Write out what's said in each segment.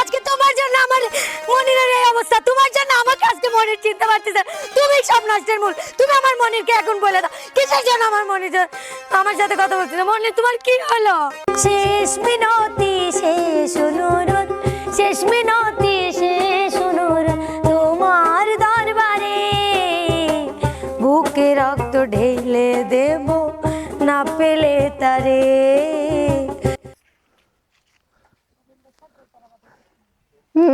আজকে তোমার জন্য আমার এই অবস্থা, তোমার জন্য আমাকে আজকে মনির চিনতে পারতেছে। তুমি সব নষ্টের মূল, তুমি আমার মনিরকে এখন বলে দাও। কিসের জন্য আমার মনির আমার সাথে কথা বলছে না মনির, তোমার কি হলো? শেষ মিনতি, শেষ অনুরোধ, শেষ মিনতি। পেলে তারে।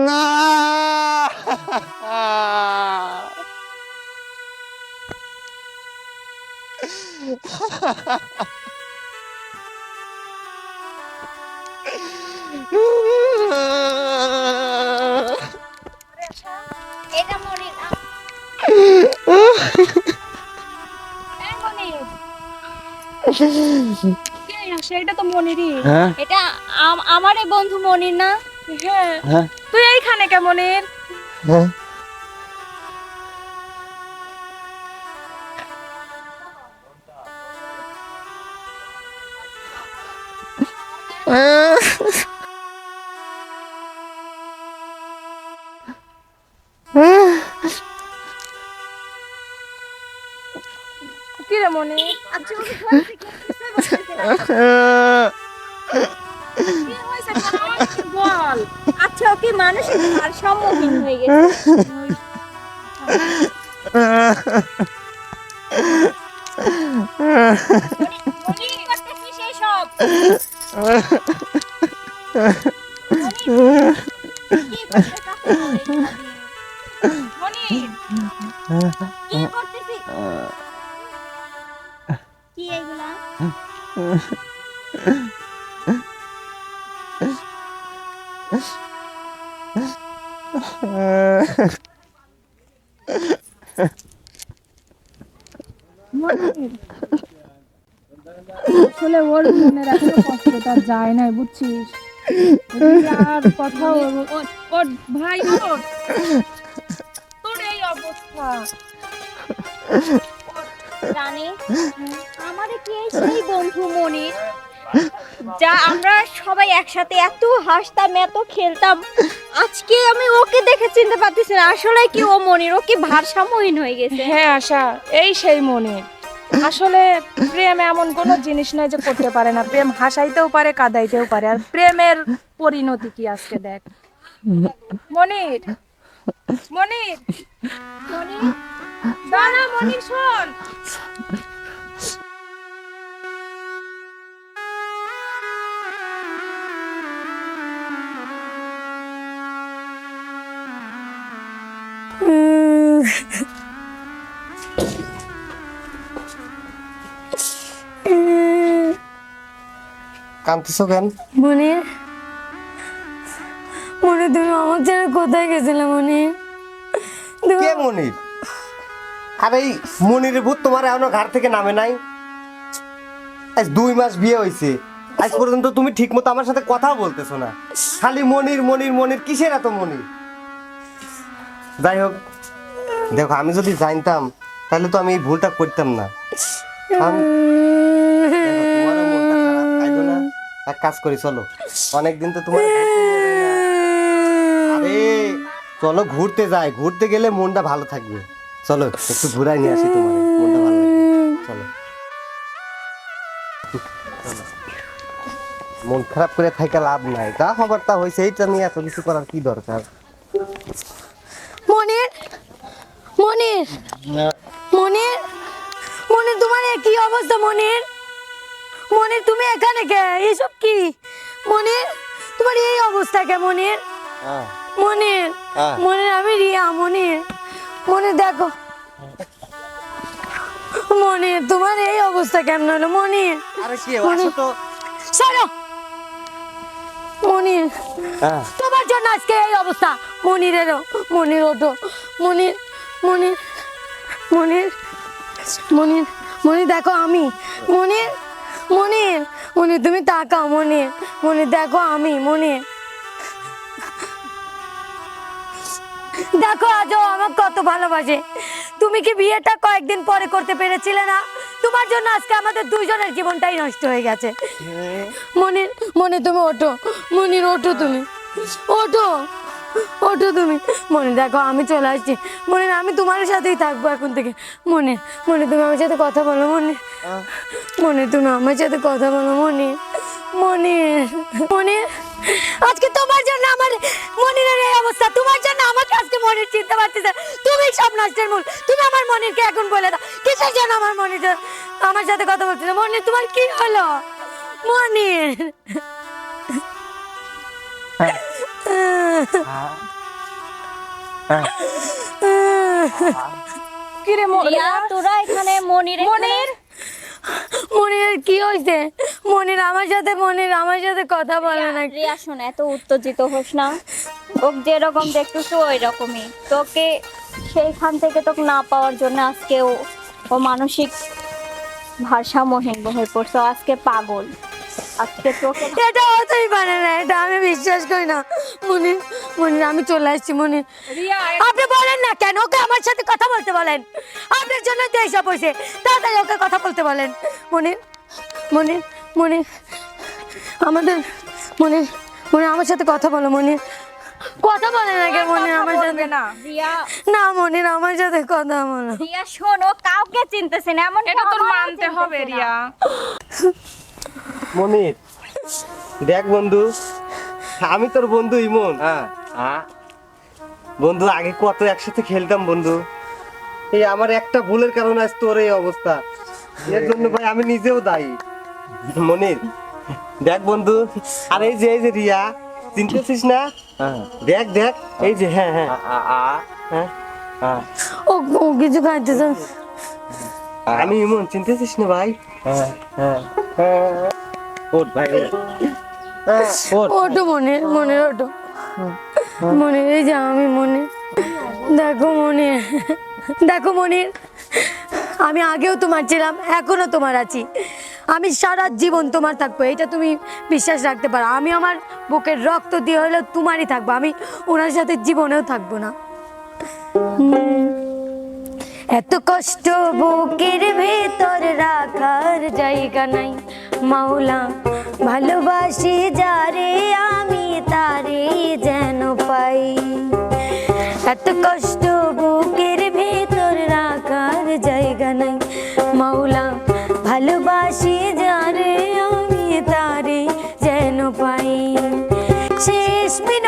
না। কে আসে? এটা তো মনিরই। হ্যাঁ? এটা আম- আমারই বন্ধু মনির না? হ্যাঁ। হ্যাঁ। তুই এইখানে কেমনের হ্যাঁ। কি রে মনে আচ্ছা, মানসিক ভারসাম্যহীন হয়ে গেছে। সেই কি আসলে ওর মনের এখনও কষ্টটা যায় না বুঝছিস? আর কথা ওর- ভাই ওর তোর এই অবস্থা। জানি আমারে কি সেই বন্ধু মনির যা আমরা সবাই একসাথে এত হাসতাম, এত খেলতাম। আজকে আমি ওকে দেখে চিনতে পারতেছি না, আসলে কি ও মনির? ও কি ভারসাম্যহীন হয়ে গেছে? হ্যাঁ আশা, এই সেই মনে আসলে প্রেম এমন কোনো জিনিস নয় যে করতে পারে না। প্রেম হাসাইতেও পারে, কাঁদাইতেও পারে। আর প্রেমের পরিণতি কি আজকে দেখ? মনির মনির মনির, দাঁড়া মনির, শোন। কাঁদতেছো কেন? মনে মনে তুমি আমার ছেড়ে কোথায় গেছিলে মনে? কে মনির আরে এই মনিরের ভূত তোমার এখনও ঘর থেকে নামে নাই। আজ দুই মাস বিয়ে হয়েছে আজ পর্যন্ত তুমি ঠিক মতো আমার সাথে কথাও বলতেছো না। খালি মনির মনির মনির কিসের এত মনির যাই হোক দেখো আমি যদি জানতাম তাহলে তো আমি এই ভুলটা করতাম না। আমি- দেখো, তোমারও মনটা খারাপ, কাইদো না। এক কাজ করি চলো। অনেকদিন তো তোমার। আরে চলো ঘুরতে যাই। ঘুরতে গেলে মনটা ভালো থাকবে। চলো একটু ঘুরাই নিয়ে আসি তোমার। মনটা ভালো লাগবে চলো। চলো। মন খারাপ করে থাকা লাভ নাই। যা খবর তা হয়েছে এইটা নিয়ে এত কিছু করার কি দরকার? মনির মনির মনির মনির তোমার কি অবস্থা মনির? মনির তুমি এখানে কে? এসব কি? মনির তোমার এই অবস্থা কে মনির? হ্যাঁ। মনির হ্যাঁ। মনির আমি রিয়া মনির। মনির দেখো। মনির তোমার এই অবস্থা কেমন হলো? মনির আরে কি আসো তো। সরো। মনির হ্যাঁ। তোমার জন্য আজকে এই অবস্থা। মনিরেরও মনির ওঠো মনির মনির মনির মনির মনির দেখো আমি। মনির মনির মনির তুমি তাকাও মনির মনির দেখো আমি মনির। দেখো আজও আমার কত ভালোবাসে। তুমি কি বিয়েটা কয়েকদিন পরে করতে পেরেছিলে না? তোমার জন্য আজকে আমাদের দুইজনের জীবনটাই নষ্ট হয়ে গেছে। মনির মনে তুমি ওঠো। মনির ওঠো তুমি। ওঠো। ওঠো তুমি। মনে দেখো, আমি চলে আসছি। মনে আমি তোমার সাথেই থাকব এখন থেকে। মনে মনে তুমি আমার সাথে কথা বলো, মনে। মনে তুমি আমার সাথে কথা বলো, মনে। মনে মনে। আজকে তোমার জন্য আমার মনিরের এই অবস্থা, তোমার জন্য আমাকে আজকে মনির চিনতে পারতেছে তুমি সব নষ্টের মূল, তুমি আমার মনিরকে এখন বলে দাও। কিসের জন্য আমার মনির আমার সাথে কথা বলতেছে? মনির, তোমার কি হলো? মনির। কিরে ম- তোরা এখানে মনির মনির? মনির কি হয়েছে মনির আমার সাথে মনির আমার সাথে কথা বলে না রিয়া শোন এত উত্তেজিত হোস না। ওক যেরকম দেখতেছো ওই রকমই তোকে সেইখান থেকে তোকে না পাওয়ার জন্য আজকে ও ও মানসিক ভারসাম্যহীন হয়ে পড়ছে। আজকে পাগল। আজকে এটা হতেই পারে না এটা আমি বিশ্বাস করি না। মনির মনির আমি চলে আসছি মনির আপনি বলেন না কেন? ওকে আমার সাথে কথা বলতে বলেন। আপনার জন্য তো এইসব হয়েছে। তাড়াতাড়ি ওকে কথা বলতে বলেন। মনির মনির মনির আমাদের মনির মনির আমার সাথে কথা বলো মনির কথা বলে না কে মনির আমার সাথে? না রিয়া। না মনির আমার সাথে কথা বলো। রিয়া শোন কাউকে চিনতেছে না এমন এটা তোর মানতে হবে রিয়া। মনির দেখ বন্ধু আমি তোর বন্ধু ইমন। হ্যাঁ। হ্যাঁ বন্ধু আগে কত একসাথে খেলতাম বন্ধু। এই আমার একটা ভুলের কারণে আজ তোর এই অবস্থা। এর জন্য ভাই আমি নিজেও দায়ী। মনির দেখ বন্ধু আর এই যে এই যে রিয়া চিনতেছিস না? দেখ দেখ এই যে হ্যাঁ হ্যাঁ। হ্যাঁ। ও ও কিছু খাইতেছে। আমি ইমন চিনতেছিস না ভাই? ওঠ ভাই ওঠ। ওঠ। মনির ওটো মনির এই যে আমি মনির দেখো মনির দেখো মনির আমি আগেও তোমার ছিলাম এখনও তোমার আছি। আমি সারা জীবন তোমার থাকব এটা তুমি বিশ্বাস রাখতে পারো। আমি আমার বুকের রক্ত দিয়ে হলেও তোমারই থাকব আমি ওনার সাথে জীবনেও থাকব না। এত কষ্ট বুকের ভেতর রাখার জায়গা নাই। মাওলা, ভালোবাসি যারে আমি তারে যেন পাই। এত কষ্ট বুকের ভেতর রাখার জায়গা নাই। মাওলা, ভালোবাসি যারে আমি তারে যেন পাই। শেষ মিনতি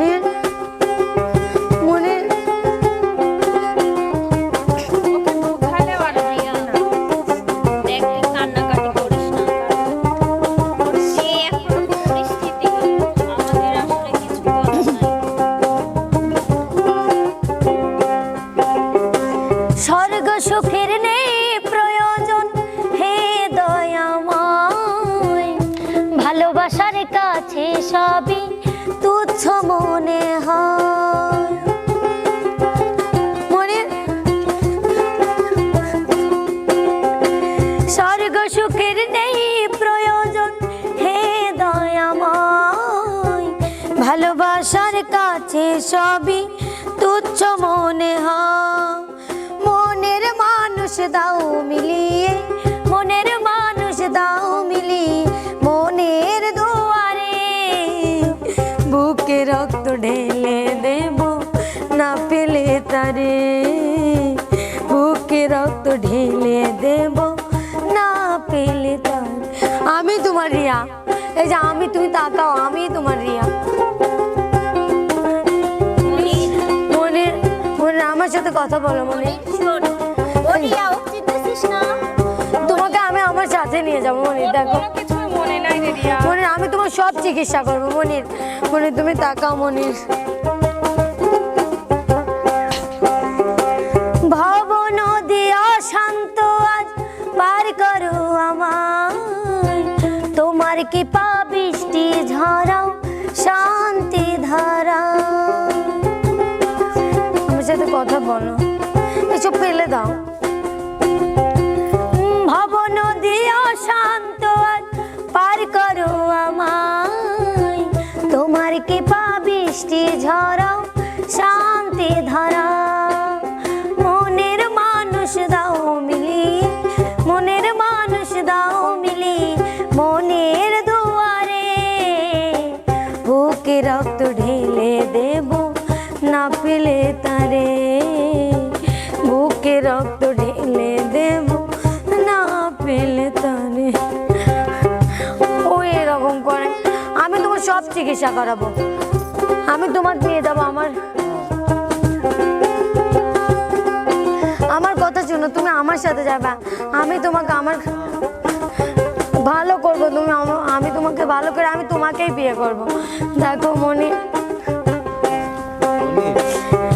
কাছে সবই তুচ্ছ মনে হয়। মনের মানুষ দাও মিলিয়ে, মনের মানুষ দাও মিলিয়ে মনের দুয়ারে। বুকে রক্ত ঢেলে দেব না পেলে তারে। বুকে রক্ত ঢেলে দেব না পেলে তার। আমি তোমার রিয়া। এই যে আমি তুমি তাকাও, আমি তোমার রিয়া। কথা বলো মনে। তোমাকে আমি আমার সাথে নিয়ে যাব মনির দেখো। মনে আমি তোমার সব চিকিৎসা করব মনির। মনির তুমি তাকাও মনির। কথা বলো। এসব ফেলে দাও। ভব নদী অশান্ত আজ পার করো আমায়। তোমার বৃষ্টি ঝরাও, শান্তি ধারা মনের মানুষ দাও মিলি, মনের মানুষ দাও মিলি, মনের দুয়ারে। বুকে রক্ত ঢেলে না পেলে তারে। বুকে রক্ত ঢেলে দেব, না পেলে তারে। ও এরকম করে। আমি তোমার সব চিকিৎসা করাবো। আমি তোমার দিয়ে যাব আমার। আমার কথা শুনো, তুমি আমার সাথে যাবে। আমি তোমাকে আমার ভালো করব। তুমি আমি তোমাকে ভালো করে আমি তোমাকেই বিয়ে করব। দেখো মনে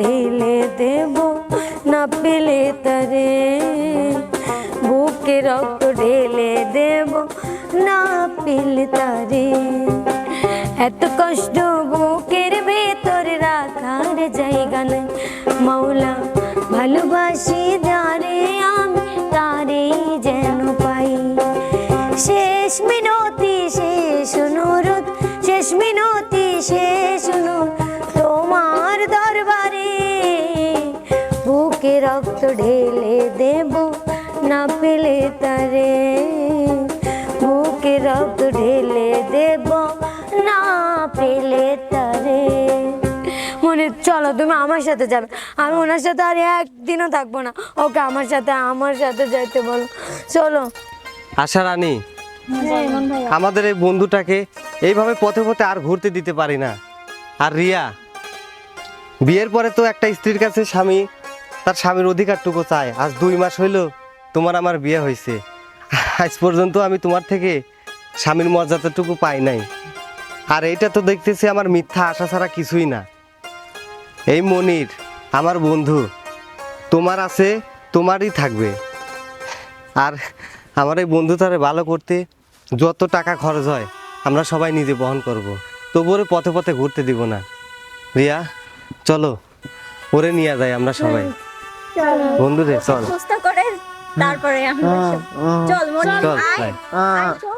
ঢেলে দেব, না পেলে তরে। বুকে রক্ত ঢেলে দেব, না পেলে তারে। এত কষ্ট বুকের ভেতর রাখার জায়গা নেই। মৌলা ভালোবাসি যারে আমি, তারে যেন পাই। শেষ মিনতি, শেষ অনুরোধ, শেষ মিনতি, শেষ পেলে তারে বুকে রক্ত ঢেলে দেব না পেলে তারে মনে চলো তুমি আমার সাথে যাবে আমি ওনার সাথে আর একদিনও থাকব না ওকে আমার সাথে আমার সাথে যাইতে বলো চলো আশা রানী, আমাদের এই বন্ধুটাকে এইভাবে পথে পথে আর ঘুরতে দিতে পারি না। আর রিয়া, বিয়ের পরে তো একটা স্ত্রীর কাছে স্বামী, তার স্বামীর অধিকারটুকু চায়। আজ দুই মাস হইল তোমার আমার বিয়ে হয়েছে। আজ পর্যন্ত আমি তোমার থেকে স্বামীর মর্যাদাটুকু পাই নাই। আর এইটা তো দেখতেছি আমার মিথ্যা আশা ছাড়া কিছুই না। এই মনির আমার বন্ধু তোমার আছে তোমারই থাকবে। আর আমার এই বন্ধুতারে ভালো করতে যত টাকা খরচ হয় আমরা সবাই নিজে বহন করব। তবু ওরে পথে পথে ঘুরতে দিব না। রিয়া চলো ওরে নিয়ে যাই আমরা সবাই। বন্ধুরে চল। তারপরে আমরা চল মনি চল আয় যাই। আয়, চল।